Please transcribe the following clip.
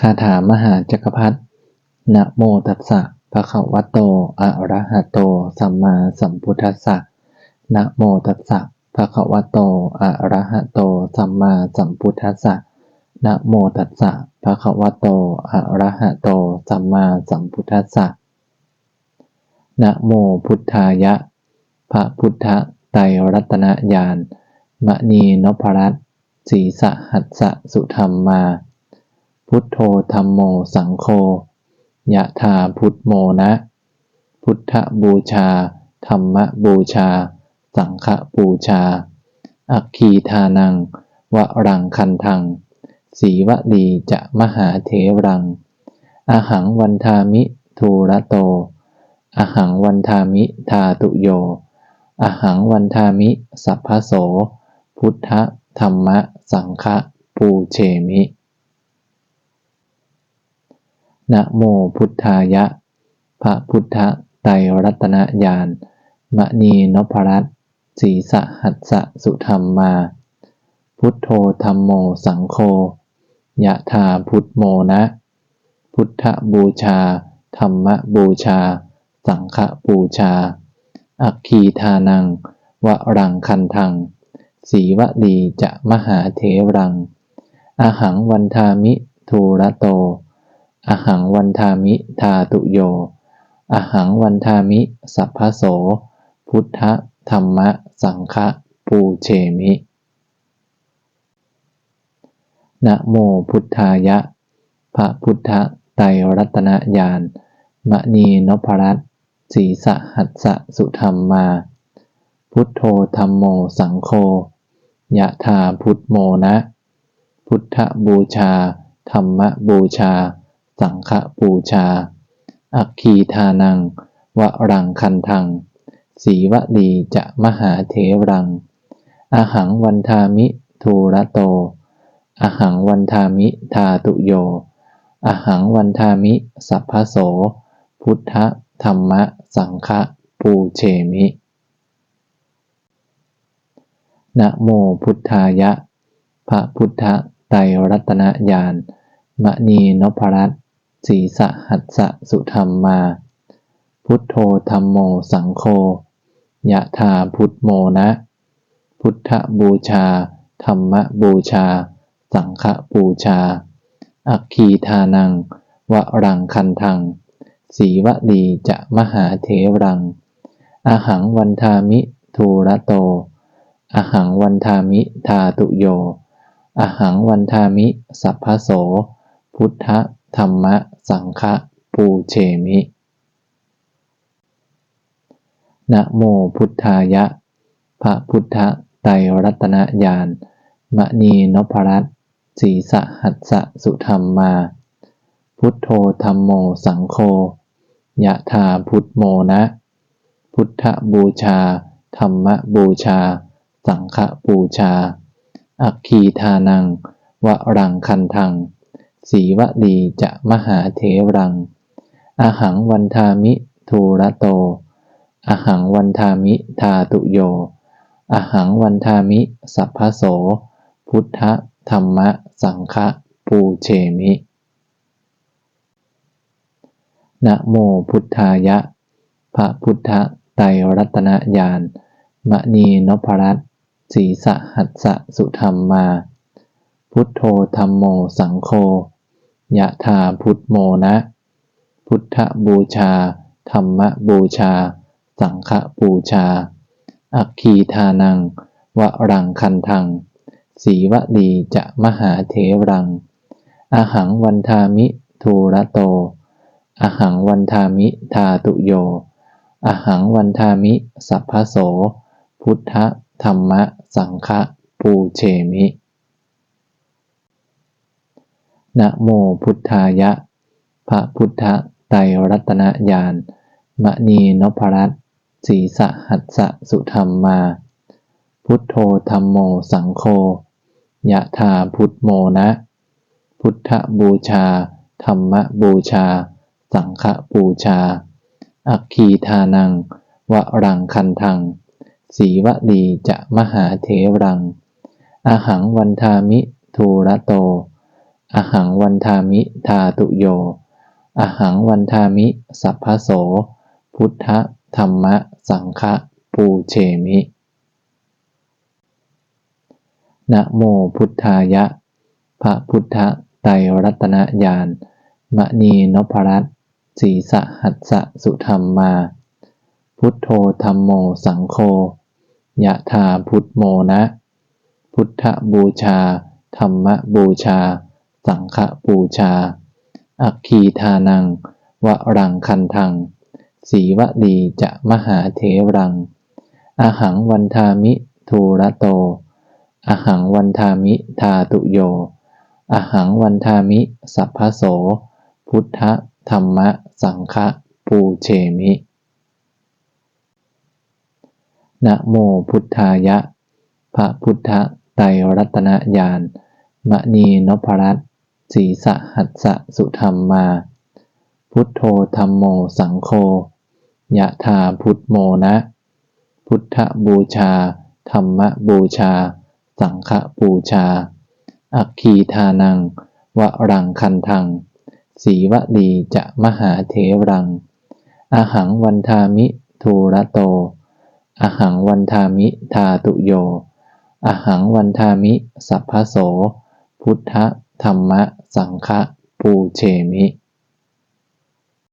คาถามหาจักรพรรดินะโมตัสสะภะคะวะโต อะระหะโต สัมมาสัมพุทธัสสะนะโมตัสสะภะคะวะโต อะระหะโต สัมมาสัมพุทธัสสะนะโมตัสสะภะคะวะโต อะระหะโต สัมมาสัมพุทธัสสะนะโมพุทธายะ พระพุทธไตรรัตนญาณมณีนพรัตน์ศีสหัสสะสุธรรมมา พุทโธธรรมโมสังโฆยะธาพุทโมนะ พุทธบูชา ธรรมบูชา สังฆบูชา อัคคีทานัง วรังคันทัง สีวลีจะมหาเทรังอาหังวันทามิทูระโตอาหังวันทามิทาตุโยอาหังวันทามิสัพพโส พุทธธรรมสังฆปูเชมิ นะโมพุทธายะ พระพุทธไตรรัตนญาณมณีนพรัตน์ศีสหัสสะสุธรรมมา พุทโธธรรมโมสังโฆยะธาพุทโมนะ พุทธบูชา ธรรมบูชา สังฆบูชา อัคคีทานัง วรังคันทัง สีวลีจะมหาเทรัง อาหังวันทามิทูระโต อหังวันทามิทาตุโย อหังวันทามิ สัพพโส พุทธธรรมะ สังฆะปูเชมินะโมพุทธายะ พระพุทธไตรรัตนญาณมณีนพรัตน์ศีสหัสสะสุธรรมมา พุทโธธรรมโมสังโฆยะธาพุทโมนะ พุทธบูชา ธรรมบูชา สังฆบูชา อัคคีทานัง วรังคันทัง สีวลีจะมหาเทรังอาหังวันทามิทูระโตอาหังวันทามิทาตุโยอาหังวันทามิสัพพโส พุทธธรรมสังฆปูเชมินะโมพุทธายะ พระพุทธไตรรัตนญาณมณีนพรัตน์ ศีสหัสสะสุธรรมมา พุทโธธรรมโมสังโฆยะธาพุทโมนะ พุทธบูชา ธรรมบูชา สังฆบูชา อัคคีทานัง วรังคันทัง สีวลีจะมหาเทรังอาหังวันทามิทูระโตอาหังวันทามิทาตุโยอาหังวันทามิสัพพโส พุทธ ธรรมสังฆปูเชมิ นะโมพุทธายะ พระพุทธไตรรัตนญาณมณีนพรัตน์ศีสหัสสะสุธรรมมา พุทโธธรรมโมสังโฆยะธาพุทโมนะ พุทธบูชา ธรรมบูชา สังฆบูชา อัคคีทานัง วรังคันทัง สีวลีจะมหาเทรังอาหังวันทามิทูระโตอาหังวันทามิทาตุโยอาหังวันทามิสัพพโส พุทธธรรมะสังฆปูเชมินะโมพุทธายะ พระพุทธไตรรัตนญาณมณีนพรัตน์ศีสหัสสะสุธรรมมา พุทโธธรรมโมสังโฆ ยะธาพุทโมนะ พุทธบูชา ธรรมบูชา สังฆบูชา อัคคีทานัง วรังคันทัง สีวลีจะมหาเทรังอาหังวันทามิทูระโตอาหังวันทามิทาตุโยอาหังวันทามิสัพพโส พุทธธรรมสังฆปูเชมิ นะโมพุทธายะ พระพุทธไตรรัตนญาณมณีนพรัตน์ศีสหัสสะสุธรรมมา พุทโธธรรมโมสังโฆยะธาพุทโมนะ พุทธบูชา ธรรมบูชา สังฆบูชา อัคคีทานัง วรังคันทัง สีวลีจะมหาเทรัง อาหังวันทามิทูระโต อหังวันทามิทาตุโย อหังวันทามิ สัพพโส พุทธธรรมะ สังฆปูเชมินะโมพุทธายะ พระพุทธไตรรัตนญาณมณีนพรัตน์ศรีสหัสสะสุธรรมมา พุทโธธรรมโมสังโฆยะถาพุทโมนะ พุทธบูชา ธรรมบูชา สังฆบูชา อัคคีทานัง วรังคันทัง สีวดีจะมหาเทรัง อหังวันทามิทูระโต อหังวันทามิทาตุโย อหังวันทามิสัพพโส พุทธธรรมะสังฆปูเชมินะโมพุทธายะ พระพุทธไตรรัตนญาณมณีนพรัตน์ ศีสะหัสสะสุธรรมมา พุทโธธรรมโมสังโฆยะถาพุทโมนะ พุทธบูชา ธรรมบูชา สังฆบูชา อัคคีทานัง วรังคันทัง สีวดีจะมหาเทรัง อหังวันทามิทูระโต อหังวันทามิทาตุโย อหังวันทามิสัพพโส พุทธ ธรรมสังฆปูเชมิ